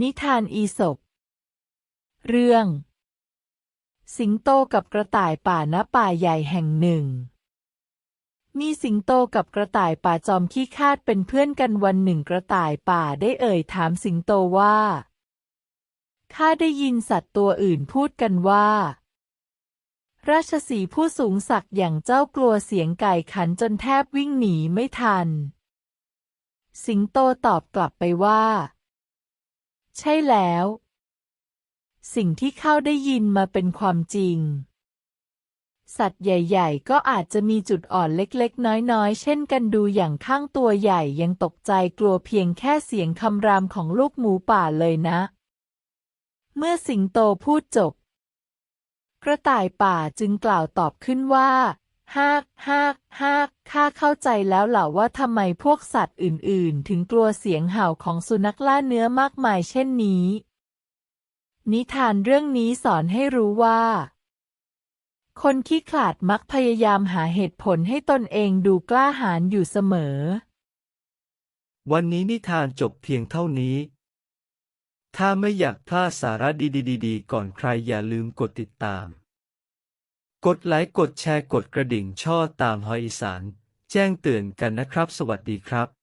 นิทานอีสปเรื่อง สิงโตกับกระต่ายป่าณป่าใหญ่แห่งหนึ่ง มีสิงโตกับกระต่ายป่าจอมขี้คาดเป็นเพื่อนกันวันหนึ่งกระต่ายป่าได้เอ่ยถามสิงโตว่า ข้าได้ยินสัตว์ตัวอื่นพูดกันว่า ราชสีผู้สูงศักดิ์อย่างเจ้ากลัวเสียงไก่ขันจนแทบวิ่งหนีไม่ทัน สิงโตตอบกลับไปว่า ใช่แล้ว สิ่งที่เข้าได้ยินมาเป็นความจริง สัตว์ใหญ่ ๆ ก็อาจจะมีจุดอ่อนเล็กๆ น้อยๆ เช่นกันดูอย่างข้างตัวใหญ่ยังตกใจกลัวเพียงแค่เสียงคำรามของลูกหมูป่าเลยนะ เมื่อสิงโตพูดจบ กระต่ายป่าจึงกล่าวตอบขึ้นว่า ฮากฮากฮากข้าเข้าใจแล้วเหล่ะว่าทำไมพวกสัตว์อื่น ๆ ถึงกลัวเสียงเห่าของสุนัขล่าเนื้อมากมายเช่นนี้ นิทานเรื่องนี้สอนให้รู้ว่า คนขี้ขลาดมักพยายามหาเหตุผลให้ตนเองดูกล้าหาญอยู่เสมอ วันนี้นิทานจบเพียงเท่านี้ ถ้าไม่อยากพลาดสาระดีๆ ๆ ก่อนใครอย่าลืมกดติดตาม กดไลค์กดแชร์กดกระดิ่งช่อตามหอยอีสาน แจ้งเตือนกันนะครับ สวัสดีครับ